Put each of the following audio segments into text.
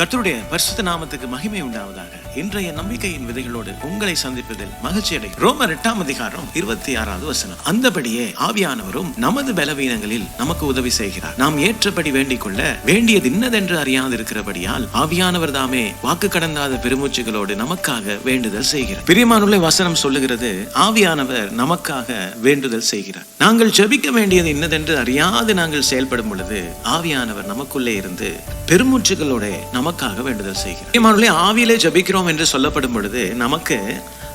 கர்த்தருடைய பரிசுத்த நாமத்துக்கு மகிமை உண்டாவதாக. இன்றைய நம்பிக்கையின் விதைகளோடு உங்களை சந்திப்பதில் மகிழ்ச்சி அடை ரோமர் எட்டாம் அதிகாரம் இருபத்தி ஆறாவது வசனம். அந்தபடியே ஆவியானவரும் நமது பலவீனங்களில் நமக்கு உதவி செய்கிறார். நாம் ஏற்றபடி வேண்டிக் கொள்ள வேண்டியது இன்னதென்று அறியாது இருக்கிறபடியால் ஆவியானவர் தாமே வாக்கு கடந்தாத பெருமூச்சுகளோடு நமக்காக வேண்டுதல் செய்கிறார். பிரியமானுள்ள வசனம் சொல்லுகிறது ஆவியானவர் நமக்காக வேண்டுதல் செய்கிறார். நாங்கள் ஜெபிக்க வேண்டியது இன்னதென்று அறியாது நாங்கள் செயல்படும் பொழுது ஆவியானவர் நமக்குள்ளே இருந்து பெருமூச்சுகளோட நமக்கு நமக்காக வேண்டுதல் செய்கிறார் ஆவியிலே ஜபிக்கிறோம் என்று சொல்லப்படும் பொழுது நமக்கு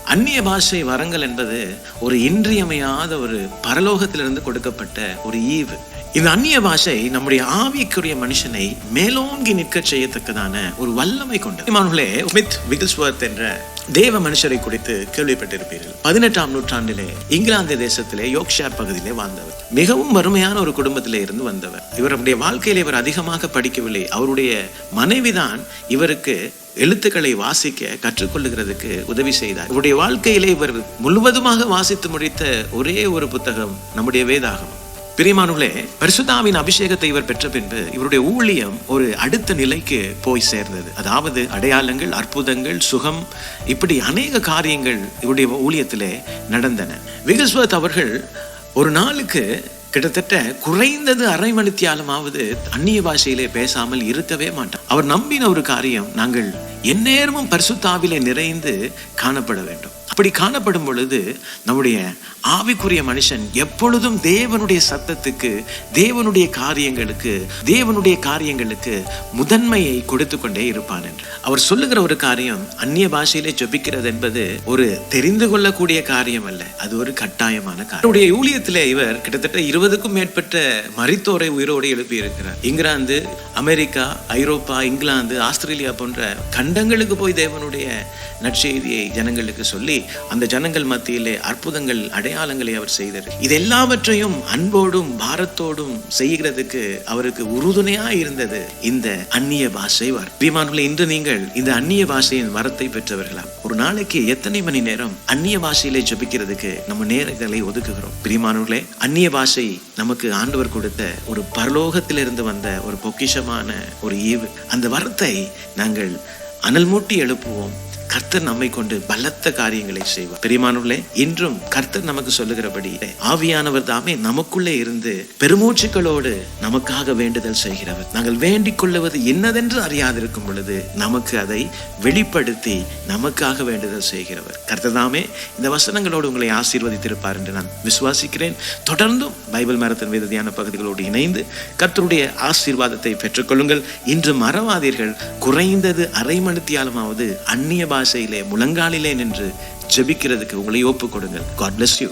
அந்நிய பாஷை வரங்கள் என்பது ஒரு இன்றியமையாத ஒரு பரலோகத்திலிருந்து கொடுக்கப்பட்ட ஒரு ஈவு. இந்த அந்நிய பாஷை நம்முடைய ஆவிக்குரிய மனுஷனை மேலோங்கி நிற்க செய்யத்தக்கதான ஒரு வல்லமை கொண்டது. விகில்ஸ்வர்த் என்ற தேவ மனுஷரை குறித்து கேள்விப்பட்டிருப்பீர்கள். பதினெட்டாம் நூற்றாண்டிலே இங்கிலாந்து தேசத்திலே யோக்ஷார் பகுதியிலே வாழ்ந்தவர். மிகவும் வறுமையான ஒரு குடும்பத்திலே இருந்து வந்தவர். இவருடைய வாழ்க்கையில இவர் அதிகமாக படிக்கவில்லை. அவருடைய மனைவிதான் இவருக்கு எழுத்துக்களை வாசிக்க கற்றுக்கொள்ளுகிறதுக்கு உதவி செய்தார். இவருடைய வாழ்க்கையிலே இவர் முழுவதுமாக வாசித்து முடித்த ஒரே ஒரு புத்தகம் நம்முடைய வேதாகமம். பிரியமானுகளே பரிசுதாவின் அபிஷேகத்தை இவர் பெற்ற பின்பு இவருடைய ஊழியம் ஒரு அடுத்த நிலைக்கு போய் சேர்ந்தது. அதாவது அடையாளங்கள் அற்புதங்கள் சுகம் இப்படி அநேக காரியங்கள் இவருடைய ஊழியத்திலே நடந்தன. விகஸ்வத் அவர்கள் ஒரு நாளுக்கு கிட்டத்தட்ட குறைந்தது அரை மணித்தியாலமாவது அந்நிய பாஷையிலே பேசாமல் இருக்கவே மாட்டான். அவர் நம்பின ஒரு காரியம் நாங்கள் எந்நேரமும் பரிசுத்தாவிலே நிறைந்து காணப்பட வேண்டும். அப்படி காணப்படும் பொழுது நம்முடைய ஆவிக்குரிய மனுஷன் எப்பொழுதும் தேவனுடைய சத்தத்துக்கு தேவனுடைய காரியங்களுக்கு தேவனுடைய காரியங்களுக்கு முதன்மையை கொடுத்து கொண்டே இருப்பான் என்று. அவர் சொல்லுகிற ஒரு காரியம் அந்நிய பாஷையிலே ஜெபிக்கிறது என்பது ஒரு தெரிந்து கொள்ளக்கூடிய காரியம் அல்ல. அது ஒரு கட்டாயமான காரியம். அவருடைய ஊழியத்திலே இவர் கிட்டத்தட்ட இருபதுக்கும் மேற்பட்ட மரித்தோரை உயிரோடு எழுப்பி இருக்கிறார் இங்கிலாந்து அமெரிக்கா ஐரோப்பா இங்கிலாந்து ஆஸ்திரேலியா போன்ற கண்டங்களுக்கு போய் தேவனுடைய நற்செய்தியை ஜனங்களுக்கு சொல்லி அந்த ஜனங்கள் மத்தியிலே அற்புதங்கள் அடையாளங்களை அவர் செய்தார். இது எல்லாவற்றையும் அன்போடும் பாரத்தோடும் செய்கிறதுக்கு அவருக்கு உறுதுணையா இருந்தது இந்த அந்நிய பாஷை வார். பிரிமானுள்ள இன்று நீங்கள் இந்த அந்நிய பாஷையின் வரத்தை பெற்றவர்களாம். ஒரு நாளைக்கு எத்தனை மணி நேரம் அந்நிய பாஷையிலே ஜபிக்கிறதுக்கு நம்ம நேரங்களை ஒதுக்குகிறோம்? பிரிமானவர்களே அந்நிய பாஷை நமக்கு ஆண்டவர் கொடுத்த ஒரு பரலோகத்திலிருந்து வந்த ஒரு பொக்கிஷமான ஒரு ஈவு. அந்த வரத்தை நாங்கள் அனல் மூட்டி எழுப்புவோம். கர்த்தர் நம்மை கொண்டு பலத்த காரியங்களை செய்வார். பெரியமானவர்களே இன்றும் கர்த்தர் நமக்கு சொல்லுகிறபடி ஆவியானவர் தாமே நமக்குள்ளே இருந்து பெருமூச்சுக்களோடு நமக்காக வேண்டுதல் செய்கிறவர். நாங்கள் வேண்டிக் கொள்ளுவது என்னதென்று அறியாதிருக்கும் பொழுது நமக்கு அதை வெளிப்படுத்தி நமக்காக வேண்டுதல் செய்கிறவர். கர்த்தர் தாமே இந்த வசனங்களோடு உங்களை ஆசீர்வதித்திருப்பார் என்று நான் விசுவாசிக்கிறேன். தொடர்ந்தும் பைபிள் மரத்தின் வேத தியான பகுதிகளோடு இணைந்து கர்த்தருடைய ஆசீர்வாதத்தை பெற்றுக்கொள்ளுங்கள். இன்று மறவாதீர்கள். குறைந்தது அரை மணித்தியாலமாவது அந்நிய பாஷையிலே முழங்காலிலே நின்று ஜெபிக்கிறதுக்கு உங்களை ஒப்பு கொடுங்கள். God bless you